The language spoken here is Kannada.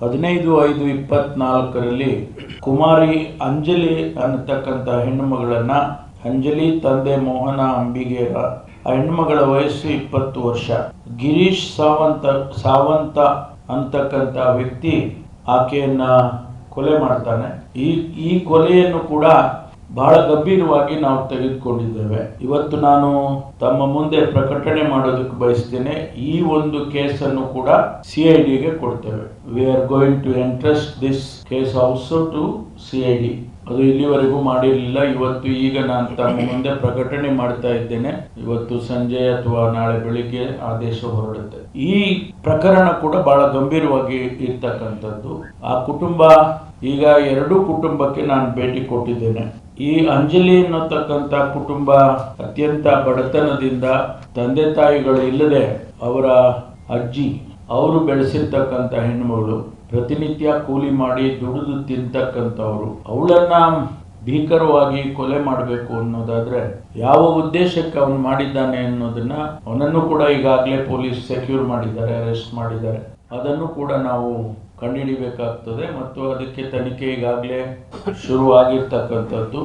ಹದಿನೈದು ಐದು ಇಪ್ಪತ್ನಾಲ್ಕರಲ್ಲಿ ಕುಮಾರಿ ಅಂಜಲಿ ಅನ್ನತಕ್ಕಂಥ ಹೆಣ್ಣುಮಗಳನ್ನ ಅಂಜಲಿ ತಂದೆ ಮೋಹನ ಅಂಬಿಗೇರ ಆ ಹೆಣ್ಮಗಳ ವಯಸ್ಸು ಇಪ್ಪತ್ತು ವರ್ಷ. ಗಿರೀಶ್ ಸಾವಂತ ಸಾವಂತ ಅಂತಕ್ಕಂಥ ವ್ಯಕ್ತಿ ಆಕೆಯನ್ನ ಕೊಲೆ ಮಾಡ್ತಾನೆ. ಈ ಈ ಕೊಲೆಯನ್ನು ಕೂಡ ಬಹಳ ಗಂಭೀರವಾಗಿ ನಾವು ತೆಗೆದುಕೊಂಡಿದ್ದೇವೆ. ಇವತ್ತು ನಾನು ತಮ್ಮ ಮುಂದೆ ಪ್ರಕಟಣೆ ಮಾಡೋದಕ್ಕೆ ಬಯಸ್ತೇನೆ. ಈ ಒಂದು ಕೇಸನ್ನು ಕೂಡ ಸಿ ಐ ಡಿಗೆ ಕೊಡ್ತೇವೆ. We are going to entrust this case also to C I D. ಅದು ಇಲ್ಲಿವರೆಗೂ ಮಾಡಿರಲಿಲ್ಲ. ಇವತ್ತು ಈಗ ನಾನು ತಮ್ಮ ಮುಂದೆ ಪ್ರಕಟಣೆ ಮಾಡ್ತಾ ಇದ್ದೇನೆ. ಇವತ್ತು ಸಂಜೆ ಅಥವಾ ನಾಳೆ ಬೆಳಿಗ್ಗೆ ಆದೇಶ ಹೊರಡುತ್ತೆ. ಈ ಪ್ರಕರಣ ಕೂಡ ಬಹಳ ಗಂಭೀರವಾಗಿ ಇರ್ತಕ್ಕಂಥದ್ದು. ಆ ಕುಟುಂಬ ಈಗ ಎರಡೂ ಕುಟುಂಬಕ್ಕೆ ನಾನು ಭೇಟಿ ಕೊಟ್ಟಿದ್ದೇನೆ. ಈ ಅಂಜಲಿ ಅನ್ನತಕ್ಕಂಥ ಕುಟುಂಬ ಅತ್ಯಂತ ಬಡತನದಿಂದ ತಂದೆ ತಾಯಿಗಳು ಇಲ್ಲದೆ ಅವರ ಅಜ್ಜಿ, ಅವರು ಬೆಳೆಸಿರ್ತಕ್ಕಂಥ ಹೆಣ್ಣುಮಗಳು, ಪ್ರತಿನಿತ್ಯ ಕೂಲಿ ಮಾಡಿ ದುಡಿದು ತಿಂತಕ್ಕಂಥವ್ರು. ಅವಳನ್ನ ಭೀಕರವಾಗಿ ಕೊಲೆ ಮಾಡಬೇಕು ಅನ್ನೋದಾದ್ರೆ ಯಾವ ಉದ್ದೇಶಕ್ಕೆ ಅವನು ಮಾಡಿದ್ದಾನೆ ಅನ್ನೋದನ್ನ ಅವನನ್ನು ಕೂಡ ಈಗಾಗಲೇ ಪೊಲೀಸ್ ಸೆಕ್ಯೂರ್ ಮಾಡಿದ್ದಾರೆ, ಅರೆಸ್ಟ್ ಮಾಡಿದ್ದಾರೆ. ಅದನ್ನು ಕೂಡ ನಾವು ಕಂಡುಹಿಡಿಬೇಕಾಗ್ತದೆ ಮತ್ತು ಅದಕ್ಕೆ ತನಿಖೆ ಈಗಾಗಲೇ ಶುರುವಾಗಿರ್ತಕ್ಕಂಥದ್ದು.